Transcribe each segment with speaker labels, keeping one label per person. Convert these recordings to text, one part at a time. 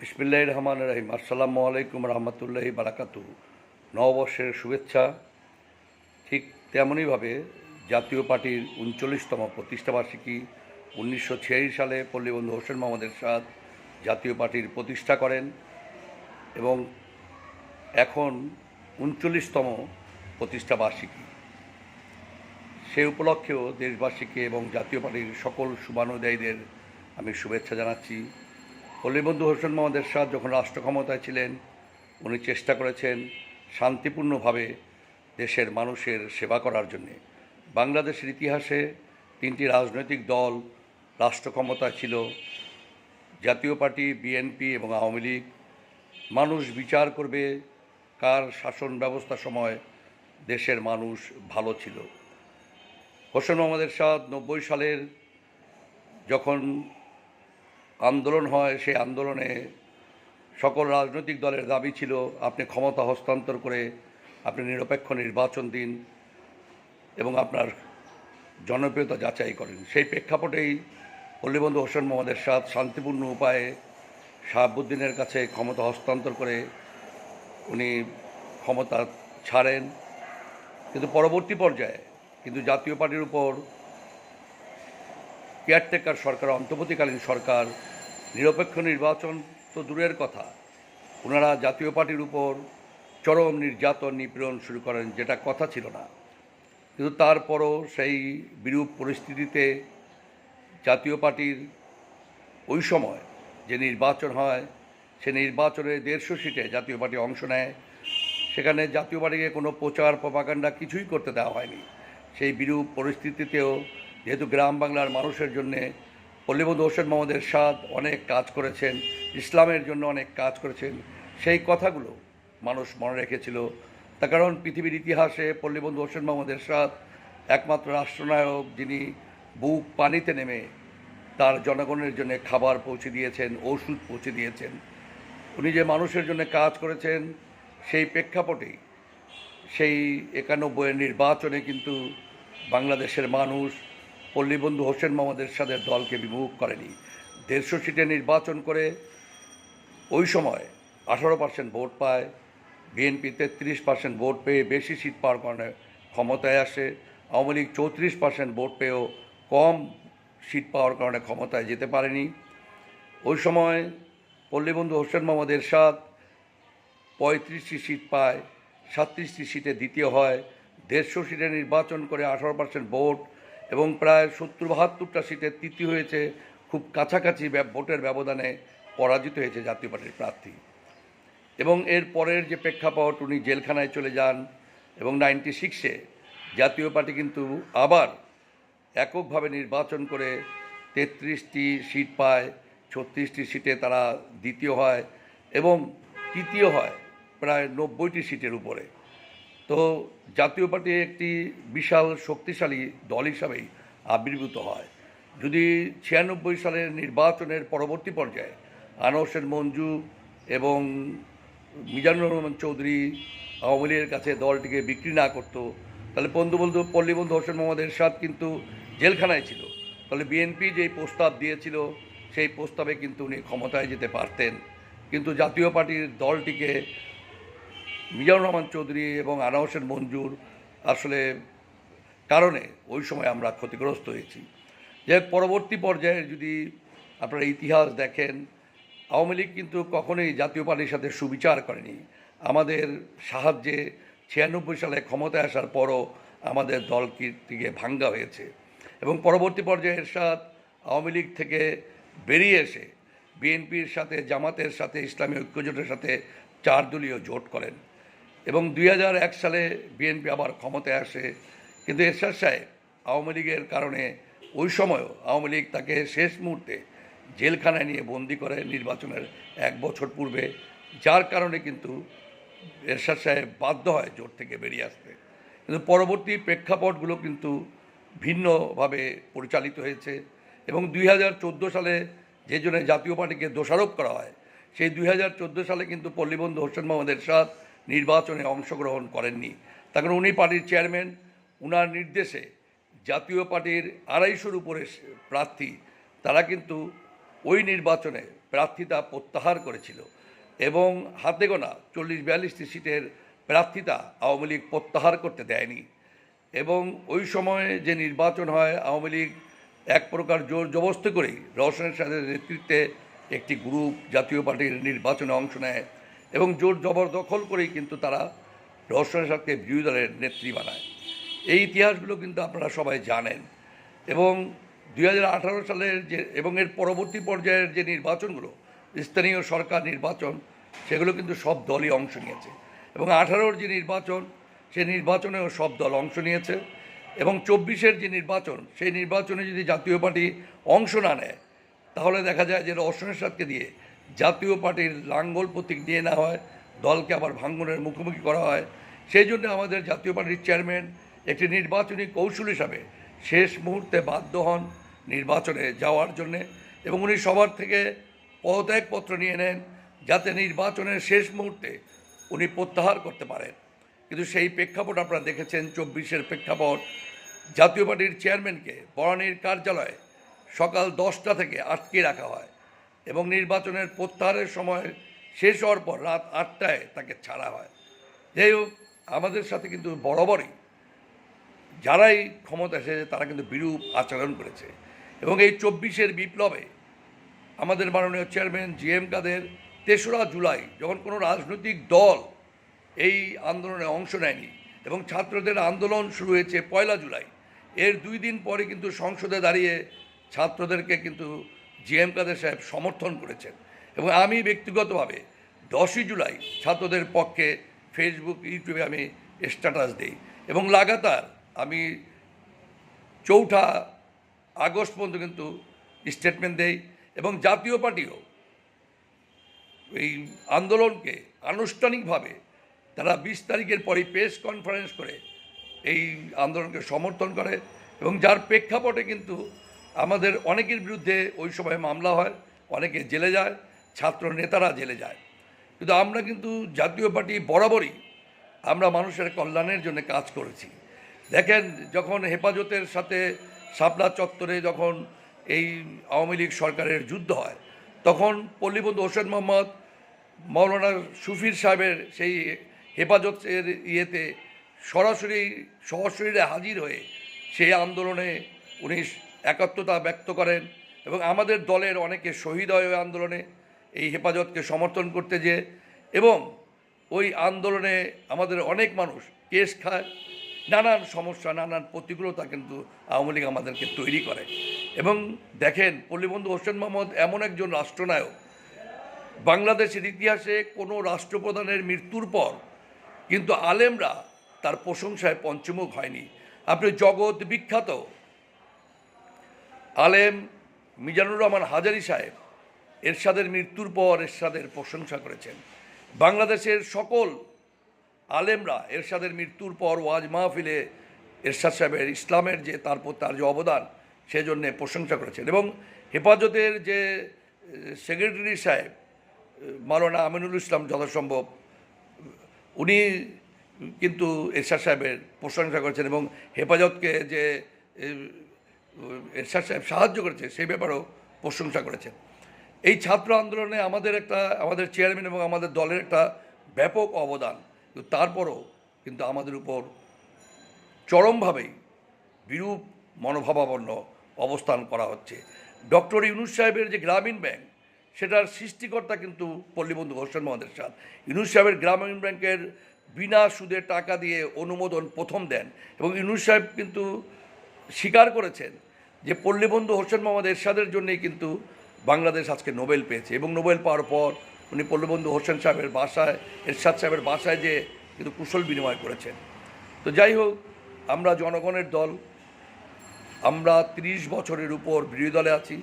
Speaker 1: বিসমিল্লাহ রহমান রহিম আসসালামু আলাইকুম রহমতুল্লাহি বারাকাতু নববর্ষের শুভেচ্ছা। ঠিক তেমনইভাবে জাতীয় পার্টির উনচল্লিশতম প্রতিষ্ঠাবার্ষিকী উনিশশো ছিয়াশি সালে পল্লীবন্ধু হোসেন মোহাম্মদ এরশাদ জাতীয় পার্টির প্রতিষ্ঠা করেন এবং এখন উনচল্লিশতম প্রতিষ্ঠাবার্ষিকী সে উপলক্ষেও দেশবাসীকে এবং জাতীয় পার্টির সকল শুভানুদায়ীদের আমি শুভেচ্ছা জানাচ্ছি। পল্লীবন্ধু হোসেন মোহাম্মদ এরশাদ যখন রাষ্ট্র ক্ষমতায় ছিলেন, উনি চেষ্টা করেছেন শান্তিপূর্ণভাবে দেশের মানুষের সেবা করার জন্যে। বাংলাদেশের ইতিহাসে তিনটি রাজনৈতিক দল রাষ্ট্র ক্ষমতায় ছিল, জাতীয় পার্টি, বিএনপি এবং আওয়ামী লীগ। মানুষ বিচার করবে কার শাসন ব্যবস্থার সময় দেশের মানুষ ভালো ছিল। হোসেন মোহাম্মদ এরশাদ নব্বই সালের যখন আন্দোলন হয়, সেই আন্দোলনে সকল রাজনৈতিক দলের দাবি ছিল, আপনি ক্ষমতা হস্তান্তর করে আপনি নিরপেক্ষ নির্বাচন দিন এবং আপনার জনপ্রিয়তা যাচাই করেন। সেই প্রেক্ষাপটেই পল্লীবন্ধু হোসেন মোহাম্মদ এরশাদ শান্তিপূর্ণ উপায়ে শাহাবুদ্দিনের কাছে ক্ষমতা হস্তান্তর করে উনি ক্ষমতা ছাড়েন। কিন্তু পরবর্তী পর্যায়ে কিন্তু জাতীয় পার্টির উপর কেয়ারটেকার সরকার, অন্তর্বর্তীকালীন সরকার, নিরপেক্ষ নির্বাচন তো দূরের কথা। ওনারা জাতীয় পার্টির উপর চরম নির্যাতন, নিপীড়ন শুরু করেন যেটা কথা ছিল না। কিন্তু তারপরও সেই বিরূপ পরিস্থিতিতে জাতীয় পার্টির ওই সময় যে নির্বাচন হয়, সে নির্বাচনে দেড়শো সিটে জাতীয় পার্টি অংশ নেয়। সেখানে জাতীয় পার্টিকে কোনো প্রচার প্রপাকাণ্ডা কিছুই করতে দেওয়া হয়নি। সেই বিরূপ পরিস্থিতিতেও যেহেতু গ্রাম বাংলার মানুষের জন্যে পল্লীবন্ধু হোসেন মোহাম্মদ এরশাদ অনেক কাজ করেছেন, ইসলামের জন্য অনেক কাজ করেছেন, সেই কথাগুলো মানুষ মনে রেখেছিল। তার কারণ পৃথিবীর ইতিহাসে পল্লীবন্ধু হোসেন মোহাম্মদ এরশাদ একমাত্র রাষ্ট্রনায়ক যিনি বুক পানিতে নেমে তার জনগণের জন্য খাবার পৌঁছে দিয়েছেন, ওষুধ পৌঁছে দিয়েছেন। উনি যে মানুষের জন্য কাজ করেছেন, সেই প্রেক্ষাপটেই সেই একানব্বইয়ের নির্বাচনে কিন্তু বাংলাদেশের মানুষ পল্লীবন্ধু হোসেন মোহাম্মদ এরশাদের দলকে বিমুখ করেনি। দেড়শো সিটে নির্বাচন করে ওই সময় আঠারো পার্সেন্ট ভোট পায়, বিএনপি তেত্রিশ পার্সেন্ট ভোট পেয়ে বেশি সিট পাওয়ার কারণে ক্ষমতায় আসে, আওয়ামী লীগ চৌত্রিশ পার্সেন্ট ভোট পেয়েও কম সিট পাওয়ার কারণে ক্ষমতায় যেতে পারেনি। ওই সময় পল্লীবন্ধু হোসেন মোহাম্মদ এরশাদ পঁয়ত্রিশটি সিট পায়, সাতত্রিশটি সিটে দ্বিতীয় হয়, দেড়শো সিটে নির্বাচন করে আঠারো পার্সেন্ট ভোট এবং প্রায় সত্তর বাহাত্তরটা সিটে তৃতীয় হয়েছে, খুব কাছাকাছি ভোটের ব্যবধানে পরাজিত হয়েছে জাতীয় পার্টির প্রার্থী। এবং এর পরের যে প্রেক্ষাপট, উনি জেলখানায় চলে যান এবং নাইনটি সিক্সে জাতীয় পার্টি কিন্তু আবার এককভাবে নির্বাচন করে তেত্রিশটি সিট পায়, ছত্রিশটি সিটে তারা দ্বিতীয় হয় এবং তৃতীয় হয় প্রায় নব্বইটি সিটের উপরে। তো জাতীয় পার্টি একটি বিশাল শক্তিশালী দল হিসাবেই আবির্ভূত হয়। যদি ছিয়ানব্বই সালের নির্বাচনের পরবর্তী পর্যায়ে আনোয়ার মঞ্জু এবং মিজানুর রহমান চৌধুরী আওয়ামী লীগের কাছে দলটিকে বিক্রি না করতো, তাহলে বন্ধুবন্ধু পল্লীবন্ধু হোসেন মোহাম্মদ এরশাদ কিন্তু জেলখানায় ছিল। তাহলে বিএনপি যেই প্রস্তাব দিয়েছিল, সেই প্রস্তাবে কিন্তু উনি ক্ষমতায় যেতে পারতেন। কিন্তু জাতীয় পার্টির দলটিকে মিজানুর রহমান চৌধুরী এবং আনা হোসেন মঞ্জুর আসলে কারণে ওই সময় আমরা ক্ষতিগ্রস্ত হয়েছি। যে পরবর্তী পর্যায়ে যদি আপনারা ইতিহাস দেখেন, আওয়ামী লীগ কিন্তু কখনোই জাতীয় পার্টির সাথে সুবিচার করেনি। আমাদের সাহায্যে ছিয়ানব্বই সালে ক্ষমতায় আসার পরও আমাদের দলটিকে ভাঙ্গা হয়েছে। এবং পরবর্তী পর্যায়ে এরশাদ আওয়ামী লীগ থেকে বেরিয়ে এসে বিএনপির সাথে, জামাতের সাথে, ইসলামী ঐক্যজোটের সাথে চার দলীয় জোট করেন। এবং দুই সালে বিএনপি আবার ক্ষমতায় আসে। কিন্তু এরশাদ সাহেব আওয়ামী লীগের কারণে ওই সময়ও আওয়ামী লীগ তাকে শেষ মুহূর্তে জেলখানায় নিয়ে বন্দি করে নির্বাচনের এক বছর পূর্বে, যার কারণে কিন্তু এরশাদ সাহেব বাধ্য হয় জোট থেকে বেরিয়ে আসতে। কিন্তু পরবর্তী প্রেক্ষাপটগুলো কিন্তু ভিন্নভাবে পরিচালিত হয়েছে এবং দুই হাজার চোদ্দ সালে যে জন্য জাতীয় পার্টিকে দোষারোপ করা হয়, সেই দুই হাজার চোদ্দ সালে কিন্তু পল্লীবন্ধু হোসেন মোহাম্মদ এরশাদ নির্বাচনে অংশগ্রহণ করেননি। কারণ উনি পার্টির চেয়ারম্যান। উনার নির্দেশে জাতীয় পার্টির আড়াইশোর উপরে প্রার্থী, তারা কিন্তু ওই নির্বাচনে প্রার্থিতা প্রত্যাহার করেছিল এবং হাতে গোনা চল্লিশ বিয়াল্লিশটি সিটের প্রার্থিতা আওয়ামী লীগ প্রত্যাহার করতে দেয়নি এবং ওই সময়ে যে নির্বাচন হয়, আওয়ামী লীগ এক প্রকার জোর জবস্তি করেই রওশনের সাথে নেতৃত্বে একটি গ্রুপ জাতীয় পার্টির নির্বাচনে অংশ নেয়। এবং জোর জবরদখল করেই কিন্তু তারা রওশনের সাথে বিরোধী দলের নেত্রী বানায়। এই ইতিহাসগুলো কিন্তু আপনারা সবাই জানেন। এবং দু হাজার আঠারো সালের যে এবং এর পরবর্তী পর্যায়ের যে নির্বাচনগুলো, স্থানীয় সরকার নির্বাচন, সেগুলো কিন্তু সব দলই অংশ নিয়েছে। এবং আঠারোর যে নির্বাচন, সেই নির্বাচনেও সব দল অংশ নিয়েছে। এবং চব্বিশের যে নির্বাচন, সেই নির্বাচনে যদি জাতীয় পার্টি অংশ না নেয়, তাহলে দেখা যায় যে রওশনের সাথকে দিয়ে জাতীয় পার্টির লাঙ্গল প্রতীক নিয়ে নেওয়া হয়, দলকে আবার ভাঙ্গনের মুখোমুখি করা হয়। সেই জন্য আমাদের জাতীয় পার্টির চেয়ারম্যান একটি নির্বাচনী কৌশল হিসাবে শেষ মুহূর্তে বাধ্য হন নির্বাচনে যাওয়ার জন্যে এবং উনি সবার থেকে পদত্যাগপত্র নিয়ে নেন যাতে নির্বাচনের শেষ মুহূর্তে উনি প্রত্যাহার করতে পারেন। কিন্তু সেই প্রেক্ষাপট আপনারা দেখেছেন, চব্বিশের প্রেক্ষাপট। জাতীয় পার্টির চেয়ারম্যানকে বরানির কার্যালয়ে সকাল দশটা থেকে আটকে রাখা হয়। এবং নির্বাচনের প্রত্যাহারের সময় শেষ হওয়ার পর রাত আটটায় তাকে ছাড়া হয়। যাই হোক, আমাদের সাথে কিন্তু বরাবরই যারাই ক্ষমতা এসেছে, তারা কিন্তু বিরূপ আচরণ করেছে। এবং এই চব্বিশের বিপ্লবে আমাদের মাননীয় চেয়ারম্যান জি এম কাদের তেসরা জুলাই যখন কোনো রাজনৈতিক দল এই আন্দোলনে অংশ নেয়নি এবং ছাত্রদের আন্দোলন শুরু হয়েছে পয়লা জুলাই, এর দুই দিন পরে কিন্তু সংসদে দাঁড়িয়ে ছাত্রদেরকে কিন্তু জি এম কাদের সাহেব সমর্থন করেছেন। এবং আমি ব্যক্তিগতভাবে দশই জুলাই ছাত্রদের পক্ষে ফেসবুক ইউটিউবে আমি স্ট্যাটাস দিই। এবং লাগাতার আমি চৌঠা আগস্ট পর্যন্ত কিন্তু স্টেটমেন্ট দেই এবং জাতীয় পার্টিও এই আন্দোলনকে আনুষ্ঠানিকভাবে তারা বিশ তারিখের পরই প্রেস কনফারেন্স করে এই আন্দোলনকে সমর্থন করে এবং যার প্রেক্ষাপটে কিন্তু আমাদের অনেকের বিরুদ্ধে ওই সময় মামলা হয়, অনেকে জেলে যায়, ছাত্র নেতারা জেলে যায়। কিন্তু আমরা কিন্তু জাতীয় পার্টি বরাবরই আমরা মানুষের কল্যাণের জন্য কাজ করেছি। দেখেন, যখন হেফাজতের সাথে শাপলা চত্বরে যখন এই আওয়ামী লীগ সরকারের যুদ্ধ হয়, তখন পল্লীবন্ধু হোসেন মোহাম্মদ, মৌলানা সুফির সাহেবের সেই হেফাজতের ইয়েতে সরাসরি সরাসরি হাজির হয়ে সেই আন্দোলনে উনি একাত্মতা ব্যক্ত করেন এবং আমাদের দলের অনেকে শহীদ হয় ওই আন্দোলনে, এই হেফাজতকে সমর্থন করতে যে, এবং ওই আন্দোলনে আমাদের অনেক মানুষ কেস খায়, নানান সমস্যা, নানান প্রতিকূলতা কিন্তু আওয়ামী লীগ আমাদেরকে তৈরি করে। এবং দেখেন, পল্লীবন্ধু হোসেন মোহাম্মদ এমন একজন রাষ্ট্রনায়ক। বাংলাদেশের ইতিহাসে কোনো রাষ্ট্রপ্রধানের মৃত্যুর পর কিন্তু আলেমরা তার প্রশংসায় পঞ্চমুখ হয়নি। আপনি জগৎ বিখ্যাত আলেম মিজানুর রহমান হাজারি সাহেব এরশাদের মৃত্যুর পর এরশাদের প্রশংসা করেছেন। বাংলাদেশের সকল আলেমরা এরশাদের মৃত্যুর পর ওয়াজ মাহফিলে এরশাদ সাহেবের ইসলামের যে তারপর তার যে অবদান, সেজন্য প্রশংসা করেছেন এবং হেফাজতের যে সেক্রেটারি সাহেব মাওলানা আমিনুল ইসলাম যথাসম্ভব, উনি কিন্তু এরশাদ সাহেবের প্রশংসা করেছেন এবং হেফাজতকে যে এরশাদ সাহেব সাহায্য করেছে, সেই ব্যাপারেও প্রশংসা করেছেন এই ছাত্র আন্দোলনে আমাদের একটা, আমাদের চেয়ারম্যান এবং আমাদের দলের একটা ব্যাপক অবদান। কিন্তু তারপরও কিন্তু আমাদের উপর চরমভাবেই বিরূপ মনোভাবাপন্ন অবস্থান করা হচ্ছে। ডক্টর ইউনুস সাহেবের যে গ্রামীণ ব্যাংক, সেটার সৃষ্টিকর্তা কিন্তু পল্লীবন্ধু হোসেন মোহাম্মদ সাদ ইউনুস সাহেবের গ্রামীণ ব্যাংকের বিনা সুদে টাকা দিয়ে অনুমোদন প্রথম দেন এবং ইউনুস সাহেব কিন্তু স্বীকার করেছেন যে পল্লীবন্ধু হোসেন মোহাম্মদ এরশাদের জন্যই কিন্তু বাংলাদেশ আজকে নোবেল পেয়েছে এবং নোবেল পাওয়ার পর উনি পল্লীবন্ধু হোসেন সাহেবের বাসায়, এরশাদ সাহেবের বাসায় যে কিন্তু কুশল বিনিময় করেছেন। তো যাই হোক, আমরা জনগণের দল, আমরা ত্রিশ বছরের উপর বিরোধী দলে আছি।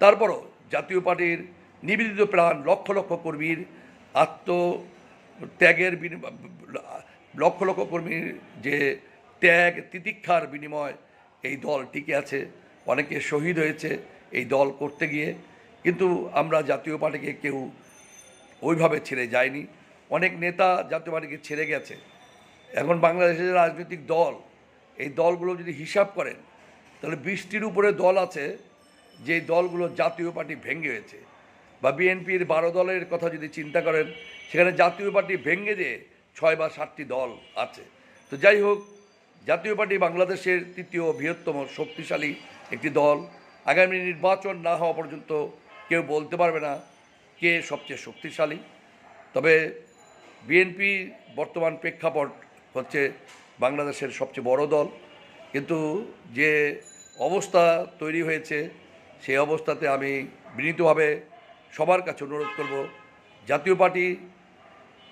Speaker 1: তারপরও জাতীয় পার্টির নিবেদিত প্রাণ লক্ষ লক্ষ কর্মীর আত্মত্যাগের বিনিময় লক্ষ লক্ষ কর্মীর যে ত্যাগ, তিতিক্ষার বিনিময় এই দল টিকে আছে, অনেকে শহীদ হয়েছে এই দল করতে গিয়ে। কিন্তু আমরা জাতীয় পার্টিকে কেউ ওইভাবে ছেড়ে যায়নি। অনেক নেতা জাতীয় পার্টিকে ছেড়ে গেছে। এখন বাংলাদেশের যে রাজনৈতিক দল, এই দলগুলো যদি হিসাব করেন, তাহলে বৃষ্টির উপরে দল আছে যে দলগুলো জাতীয় পার্টি ভেঙে হয়েছে বা বিএনপির বারো দলের কথা যদি চিন্তা করেন, সেখানে জাতীয় পার্টি ভেঙে যে ছয় বা সাতটি দল আছে। তো যাই হোক জাতীয় পার্টি বাংলাদেশের তৃতীয় বৃহত্তম শক্তিশালী একটি দল। আগামী নির্বাচন না হওয়া পর্যন্ত কেউ বলতে পারবে না কে সবচেয়ে শক্তিশালী। তবে বিএনপি বর্তমান প্রেক্ষাপট হচ্ছে বাংলাদেশের সবচেয়ে বড় দল। কিন্তু যে অবস্থা তৈরি হয়েছে, সেই অবস্থাতে আমি বিনীতভাবে সবার কাছে অনুরোধ করব, জাতীয় পার্টি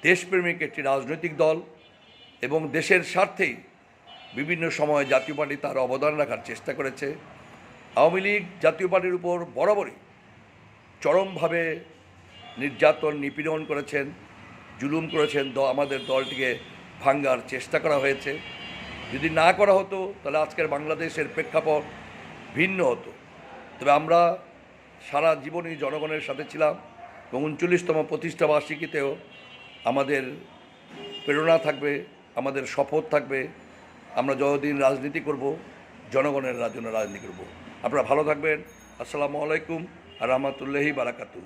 Speaker 1: দেশপ্রেমিক একটি রাজনৈতিক দল এবং দেশের স্বার্থেই বিভিন্ন সময়ে জাতীয় পার্টি তার অবদান রাখার চেষ্টা করেছে। আওয়ামী লীগ জাতীয় পার্টির উপর বরাবরই চরমভাবে নির্যাতন, নিপীড়ন করেছেন, জুলুম করেছেন। দ আমাদের দলটিকে ভাঙ্গার চেষ্টা করা হয়েছে। যদি না করা হতো, তাহলে আজকের বাংলাদেশের প্রেক্ষাপট ভিন্ন হতো। তবে আমরা সারা জীবনই জনগণের সাথে ছিলাম এবং উনচল্লিশতম প্রতিষ্ঠা বার্ষিকীতেও আমাদের প্রেরণা থাকবে, আমাদের শপথ থাকবে। আমরা যতদিন রাজনীতি করব, জনগণের জন্য রাজনীতি করব। আপনারা ভালো থাকবেন। আসসালামু আলাইকুম আর রহমতুল্লাহি বারাকাতু